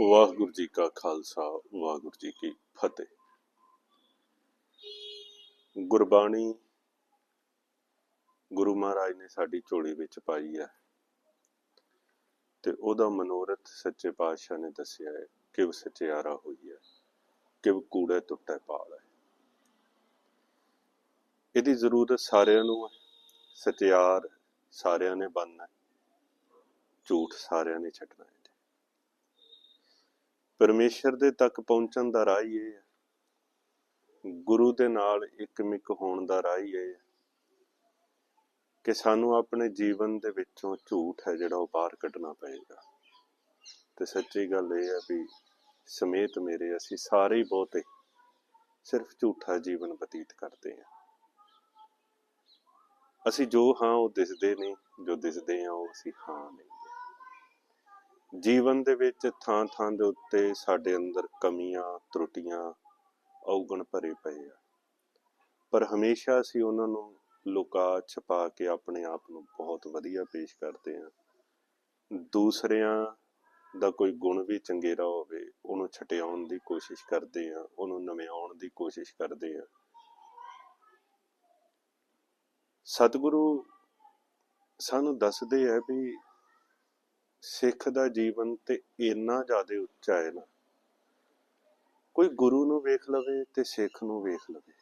ਵਾਹਿਗੁਰੂ ਜੀ ਕਾ ਖਾਲਸਾ, ਵਾਹਿਗੁਰੂ ਜੀ ਕੀ ਫਤਿਹ। ਗੁਰਬਾਣੀ ਗੁਰੂ ਮਹਾਰਾਜ ਨੇ ਸਾਡੀ ਝੋਲੀ ਵਿੱਚ ਪਾਈ ਹੈ ਤੇ ਉਹਦਾ ਮਨੋਰਥ ਸੱਚੇ ਪਾਤਸ਼ਾਹ ਨੇ ਦੱਸਿਆ ਹੈ ਕਿ ਸਚਿਆਰਾ ਹੋਈ ਹੈ ਕਿ ਕੂੜਾ ਕੂੜੇ ਟੁੱਟੇ ਪਾਲ। ਹੈ ਇਹਦੀ ਜ਼ਰੂਰਤ ਸਾਰਿਆਂ ਨੂੰ ਹੈ, ਸਚਿਆਰ ਸਾਰਿਆਂ ਨੇ ਬਣਨਾ ਝੂਠ ਸਾਰਿਆਂ ਨੇ ਛੱਡਣਾ ਹੈ। ਪਰਮੇਸ਼ਰ ਦੇ ਤੱਕ ਪਹੁੰਚਣ ਦਾ ਰਾਹ ਹੀ ਇਹ ਹੈ। ਗੁਰੂ ਦੇ ਨਾਲ ਇੱਕਮਿਕ ਹੋਣ ਦਾ ਰਾਹ ਹੀ ਇਹ ਹੈ ਕਿ ਸਾਨੂੰ ਆਪਣੇ ਜੀਵਨ ਦੇ ਵਿੱਚੋਂ ਝੂਠ ਹੈ ਜਿਹੜਾ ਉਹ ਬਾਹਰ ਕੱਢਣਾ ਪਏਗਾ। ਤੇ ਸੱਚੀ ਗੱਲ ਇਹ ਹੈ ਵੀ ਸਮੇਤ ਮੇਰੇ ਅਸੀਂ ਸਾਰੇ ਹੀ ਬਹੁਤੇ ਸਿਰਫ ਝੂਠਾ ਜੀਵਨ ਬਤੀਤ ਕਰਦੇ ਹਾਂ। ਅਸੀਂ ਜੋ ਹਾਂ ਉਹ ਦਿਸਦੇ ਨਹੀਂ ਜੋ ਦਿਸਦੇ ਆ ਉਹ ਅਸੀਂ ਹਾਂ ਨਹੀਂ ਜੀਵਨ ਦੇ ਵਿੱਚ ਥਾਂ ਥਾਂ ਦੇ ਉੱਤੇ ਸਾਡੇ ਅੰਦਰ ਕਮੀਆਂ, ਤਰੁੱਟੀਆਂ ਔਗਣ ਭਰੇ ਪਏ ਆ। ਪਰ ਹਮੇਸ਼ਾ ਅਸੀਂ ਉਹਨਾਂ ਨੂੰ ਲੁਕਾ, ਛਪਾ ਕੇ ਆਪਣੇ ਆਪ ਨੂੰ ਬਹੁਤ ਵਧੀਆ ਪੇਸ਼ ਕਰਦੇ ਆ ਦੂਸਰਿਆਂ ਦਾ ਕੋਈ ਗੁਣ ਵੀ ਚੰਗੇਰਾ ਹੋਵੇ, ਉਹਨੂੰ ਛਟਿਆਉਣ ਦੀ ਕੋਸ਼ਿਸ਼ ਕਰਦੇ ਆ ਉਹਨੂੰ ਨਵਿਆਉਣ ਦੀ ਕੋਸ਼ਿਸ਼ ਕਰਦੇ ਆ ਸਤਿਗੁਰੂ ਸਾਨੂੰ ਦੱਸਦੇ ਆ ਵੀ ਸਿੱਖ ਦਾ ਜੀਵਨ ਤੇ ਇੰਨਾ ਜ਼ਿਆਦਾ ਉੱਚਾ ਹੈ ਨਾ। ਕੋਈ ਗੁਰੂ ਨੂੰ ਵੇਖ ਲਵੇ ਤੇ ਸਿੱਖ ਨੂੰ ਵੇਖ ਲਵੇ।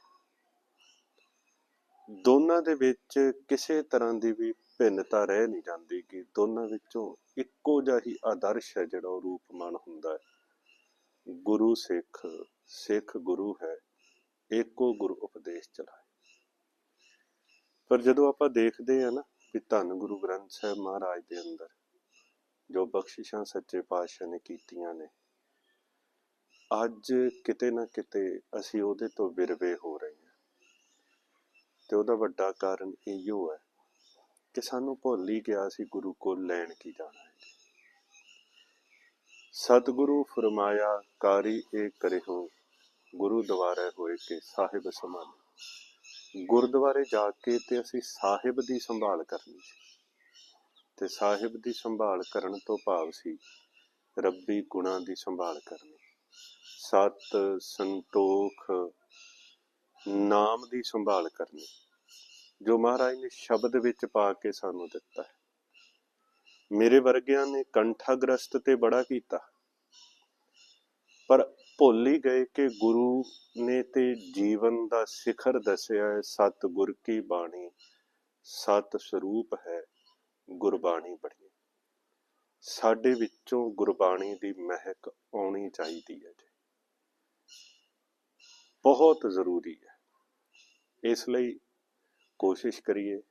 ਦੋਨਾਂ ਦੇ ਵਿੱਚ ਕਿਸੇ ਤਰ੍ਹਾਂ ਦੀ ਵੀ ਭਿੰਨਤਾ ਰਹਿ ਨਹੀਂ ਜਾਂਦੀ ਕਿ ਦੋਨਾਂ ਵਿੱਚੋਂ ਇੱਕੋ ਜਿਹਾ ਹੀ ਆਦਰਸ਼ ਹੈ ਜਿਹੜਾ ਉਹ ਰੂਪਮਾਨ ਹੁੰਦਾ ਹੈ। ਗੁਰੂ ਸਿੱਖ ਸਿੱਖ ਗੁਰੂ ਹੈ ਏਕੋ ਗੁਰੂ ਉਪਦੇਸ਼ ਚਲਾਏ। ਪਰ ਜਦੋਂ ਆਪਾਂ ਦੇਖਦੇ ਆ ਨਾ ਕਿ ਧੰਨ ਗੁਰੂ ਗ੍ਰੰਥ ਸਾਹਿਬ ਮਹਾਰਾਜ ਦੇ ਅੰਦਰ ਜੋ ਬਖਸ਼ਿਸ਼ਾਂ ਸੱਚੇ ਪਾਤਸ਼ਾਹ ਨੇ ਕੀਤੀਆਂ ਨੇ। ਅੱਜ ਕਿਤੇ ਨਾ ਕਿਤੇ ਅਸੀਂ ਉਹਦੇ ਤੋਂ ਵਿਰਵੇ ਹੋ ਰਹੇ ਹਾਂ। ਤੇ ਉਹਦਾ ਵੱਡਾ ਕਾਰਨ ਇਹੋ ਹੈ ਕਿ ਸਾਨੂੰ ਭੁੱਲ ਹੀ ਗਿਆ ਸੀ ਗੁਰੂ ਕੋਲ ਲੈਣ ਕੀ ਜਾਣਾ ਹੈ। ਸਤਿਗੁਰੂ ਫਰਮਾਇਆ, ਕਾਰੀ ਇਹ ਕਰਿਓ ਗੁਰੂ ਦੁਆਰਾ ਹੋਏ ਕੇ ਸਾਹਿਬ ਸਮਾਨ ਗੁਰਦੁਆਰੇ ਜਾ ਕੇ ਤੇ ਅਸੀਂ ਸਾਹਿਬ ਦੀ ਸੰਭਾਲ ਕਰਨੀ ਸੀ। ਤੇ ਸਾਹਿਬ ਦੀ ਸੰਭਾਲ ਕਰਨ ਤੋਂ ਭਾਵ ਸੀ, ਰੱਬੀ ਗੁਣਾਂ ਦੀ ਸੰਭਾਲ ਕਰਨੀ। ਸਤ ਸੰਤੋਖ ਨਾਮ ਦੀ ਸੰਭਾਲ ਕਰਨੀ, ਜੋ ਮਹਾਰਾਜ ਨੇ ਸ਼ਬਦ ਵਿੱਚ ਪਾ ਕੇ ਸਾਨੂੰ ਦਿੱਤਾ ਹੈ। ਮੇਰੇ ਵਰਗਿਆਂ ਨੇ ਕੰਠਾਗ੍ਰਸਤ ਤੇ ਬੜਾ ਕੀਤਾ, ਪਰ ਭੁੱਲ ਹੀ ਗਏ ਕਿ ਗੁਰੂ ਨੇ ਤੇ ਜੀਵਨ ਦਾ ਸਿਖਰ ਦੱਸਿਆ ਹੈ ਸਤ ਗੁਰ ਕੀ ਬਾਣੀ, ਸਤ ਸਰੂਪ ਹੈ। ਗੁਰਬਾਣੀ ਪੜ੍ਹੀਏ ਸਾਡੇ ਵਿੱਚੋਂ ਗੁਰਬਾਣੀ ਦੀ ਮਹਿਕ ਆਉਣੀ ਚਾਹੀਦੀ ਹੈ ਜੀ। ਬਹੁਤ ਜ਼ਰੂਰੀ ਹੈ। ਇਸ ਲਈ ਕੋਸ਼ਿਸ਼ ਕਰੀਏ,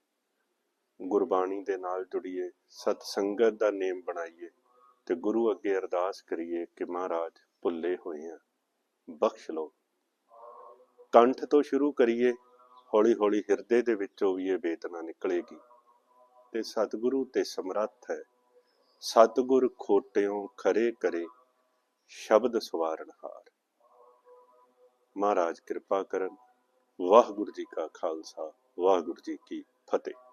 ਗੁਰਬਾਣੀ ਦੇ ਨਾਲ ਜੁੜੀਏ ਸਤ ਸੰਗਤ ਦਾ ਨੇਮ ਬਣਾਈਏ ਤੇ ਗੁਰੂ ਅੱਗੇ ਅਰਦਾਸ ਕਰੀਏ ਕਿ ਮਹਾਰਾਜ ਭੁੱਲੇ ਹੋਏ ਆ, ਬਖਸ਼ ਲਓ। ਕੰਠ ਤੋਂ ਸ਼ੁਰੂ ਕਰੀਏ ਹੌਲੀ ਹੌਲੀ ਹਿਰਦੇ ਦੇ ਵਿੱਚੋਂ ਵੀ ਇਹ ਵੇਤਨਾ ਨਿਕਲੇਗੀ। ਤੇ ਸਤਿਗੁਰੂ ਤੇ ਸਮਰੱਥ ਹੈ। ਸਤਿਗੁਰ ਖੋਟਿਓ ਖਰੇ ਕਰੇ, ਸ਼ਬਦ ਸਵਾਰਨ ਹਾਰ। ਮਹਾਰਾਜ ਕਿਰਪਾ ਕਰਨ। ਵਾਹਿਗੁਰੂ ਜੀ ਕਾ ਖਾਲਸਾ, ਵਾਹਿਗੁਰੂ ਜੀ ਕੀ ਫਤਿਹ।